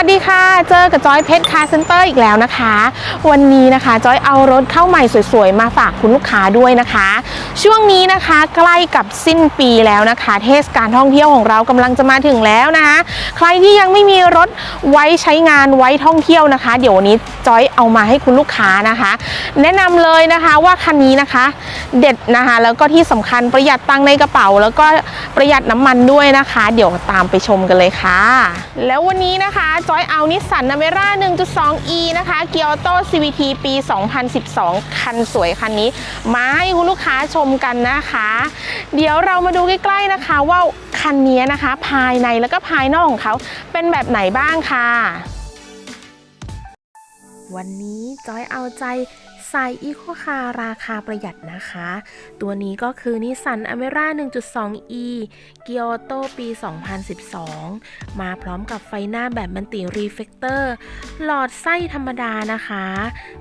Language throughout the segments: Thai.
วัสดีค่ะ เจอกับจอยเพชรคาร์เซ็นเตอร์อีกแล้วนะคะ วันนี้นะคะจอยเอารถเข้าใหม่สวยๆ มาฝากคุณลูกค้าด้วยนะคะ ช่วงนี้นะคะใกล้กับสิ้นปีแล้วนะคะ เทศกาลท่องเที่ยวของเรากำลังจะมาถึงแล้วนะคะ ใครที่ยังไม่มีรถไว้ใช้งานไว้ท่องเที่ยวนะคะ เดี๋ยววันนี้จอย เอามาให้คุณลูกค้านะคะ แนะนำเลยนะคะว่าคันนี้นะคะ เด็ดนะคะ แล้วก็ที่สำคัญประหยัดตังในกระเป๋า แล้วก็ประหยัดน้ำมันด้วยนะคะ เดี๋ยวตามไปชมกันเลยค่ะ แล้ววันนี้นะคะจอยเอานิสสันนเมร่า 1.2e นะคะเกียร์โต้ CVT ปี 2012 คันสวยคันนี้มาให้คุณลูกค้าชมกันนะคะ เดี๋ยวเรามาดูใกล้ๆนะคะว่าคันนี้นะคะ ภายในแล้วก็ภายนอกของเขาเป็นแบบไหนบ้างค่ะ วันนี้จอยเอาใจใส่อีโคคาราคาประหยัดนะคะ ตัวนี้ก็คือนิสสันอเมร่า 1.2e เกียร์โตปี 2012 มาพร้อมกับไฟหน้าแบบมันติรีเฟกเตอร์ หลอดไส้ธรรมดานะคะ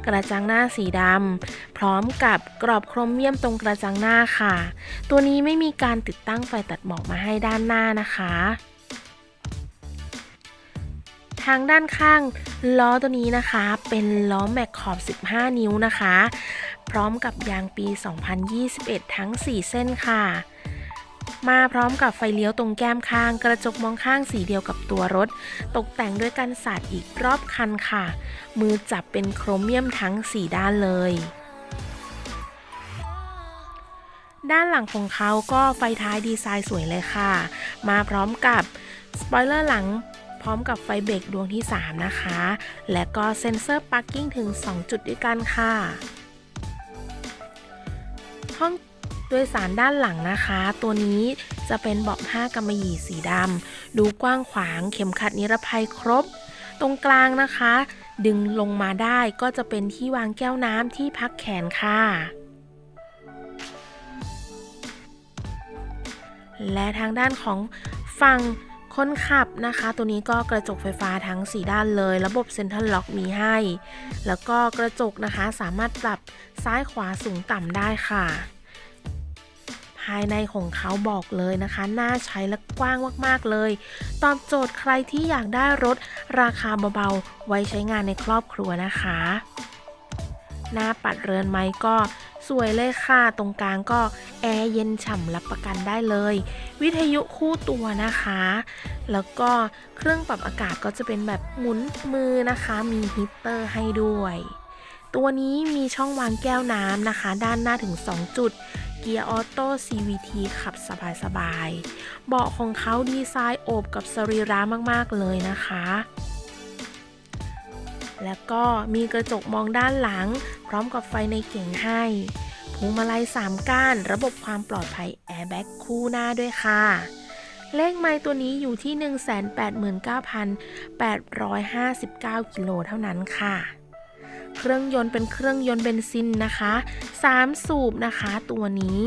กระจังหน้าสีดำ พร้อมกับกรอบโครเมียมตรงกระจังหน้าค่ะ ตัวนี้ไม่มีการติดตั้งไฟตัดหมอกมาให้ด้านหน้านะคะ ทางด้านข้างล้อตัวนี้นะคะ เป็นล้อแม็กขอบ 15 นิ้วนะคะ พร้อมกับยางปี 2021 ทั้ง 4 เส้นค่ะ มาพร้อมกับไฟเลี้ยวตรงแก้มข้าง กระจกมองข้างสีเดียวกับตัวรถ ตกแต่งด้วยกันสาดอีกรอบคันค่ะ มือจับเป็นโครเมียมทั้ง 4 ด้านเลยด้านหลังของเขาก็ไฟท้ายดีไซน์สวยเลยค่ะ มาพร้อมกับสปอยเลอร์หลัง พร้อมกับไฟเบรกดวงที่ 3 นะคะ และก็เซ็นเซอร์พาร์กิ้งถึง 2 จุดด้วยกันค่ะ ห้องโดยสารด้านหลังนะคะ ตัวนี้จะเป็นเบาะผ้ากำมะหยี่สีดำดูกว้างขวางเข็มขัดนิรภัยครบ ตรงกลางนะคะ ดึงลงมาได้ก็จะเป็นที่วางแก้วน้ำที่พักแขนค่ะและทางด้านของฝั่ง คนขับนะคะ ตัวนี้ก็กระจกไฟฟ้าทั้ง 4 ด้านเลย ระบบเซ็นทรัลล็อกมีให้ แล้วก็กระจกนะคะสามารถปรับซ้ายขวาสูงต่ำได้ค่ะ ภายในของเขาบอกเลยนะคะ น่าใช้และกว้างมากๆเลย ตอบโจทย์ใครที่อยากได้รถราคาเบาๆ ไว้ใช้งานในครอบครัวนะคะ หน้าปัดเรือนไม้ก็ สวยเลยค่ะ ตรงกลางก็แอร์เย็นฉ่ำรับประกันได้เลย วิทยุคู่ตัวนะคะ แล้วก็เครื่องปรับอากาศก็จะเป็นแบบหมุนมือนะคะ มีฮีตเตอร์ให้ด้วย ตัวนี้มีช่องวางแก้วน้ำนะคะ ด้านหน้าถึง 2 จุด เกียร์ออโต้ CVT ขับสบายๆ เบาะของเขาดีไซน์โอบกับสรีระมากๆเลยนะคะ แล้วก็มีกระจกมองด้านหลัง พร้อมกับไฟในเก่งให้พวงมาลัย3ก้าน ระบบความปลอดภัยแอร์แบ็กคู่หน้าด้วยค่ะ เลขไม้ตัวนี้อยู่ที่ 189,859 กิโลเท่านั้นค่ะ เครื่องยนต์เป็นเครื่องยนต์เบนซินนะคะ 3 สูบนะคะ ตัวนี้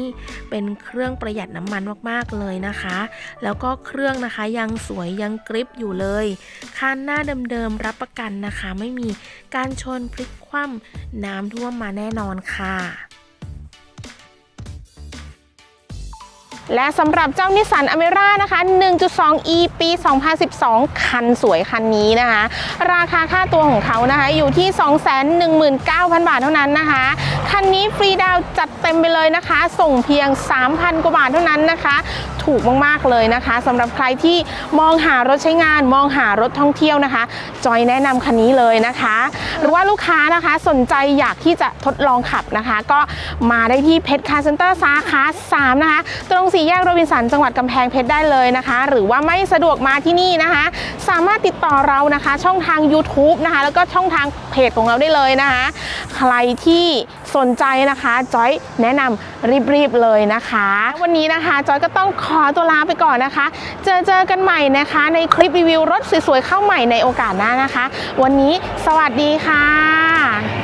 เป็นเครื่องประหยัดน้ำมันมากๆเลยนะคะ แล้วก็เครื่องนะคะยังสวยยังกริปอยู่เลยคันหน้าเดิมๆรับประกันนะคะ ไม่มีการชนพลิกคว่ำน้ำท่วมมาแน่นอนค่ะ และสำหรับเจ้านิสสันอเมร่านะคะ 1.2e ปี 2012 คันสวยคันนี้นะคะ ราคาค่าตัวของเขานะคะ อยู่ที่ 219,000 บาทเท่านั้นนะคะ คันนี้ฟรีดาวจัดเต็มไปเลยนะคะ ส่งเพียง 3,000 กว่าบาทเท่านั้นนะคะถูกมากๆเลยนะคะสำหรับใครที่มองหารถใช้งาน มองหารถท่องเที่ยวนะคะ จอยแนะนำคันนี้เลยนะคะ หรือว่าลูกค้านะคะสนใจอยากที่จะทดลองขับนะคะ ก็มาได้ที่เพชรคาร์เซ็นเตอร์สาขา3นะคะ ตรงสี่แยกโรบินสันจังหวัดกำแพงเพชรได้เลยนะคะ หรือว่าไม่สะดวกมาที่นี่นะคะ สามารถติดต่อเรานะคะ ช่องทาง YouTube นะคะ แล้วก็ช่องทางเพจของเราได้เลยนะคะ ใครที่สนใจนะคะจอยแนะนำรีบๆเลยนะคะ วันนี้นะคะจอยก็ต้องขอตัวลาไปก่อนนะคะ เจอเจอกันใหม่นะคะ ในคลิปรีวิวรถสวยๆเข้าใหม่ในโอกาสหน้านะคะ วันนี้สวัสดีค่ะ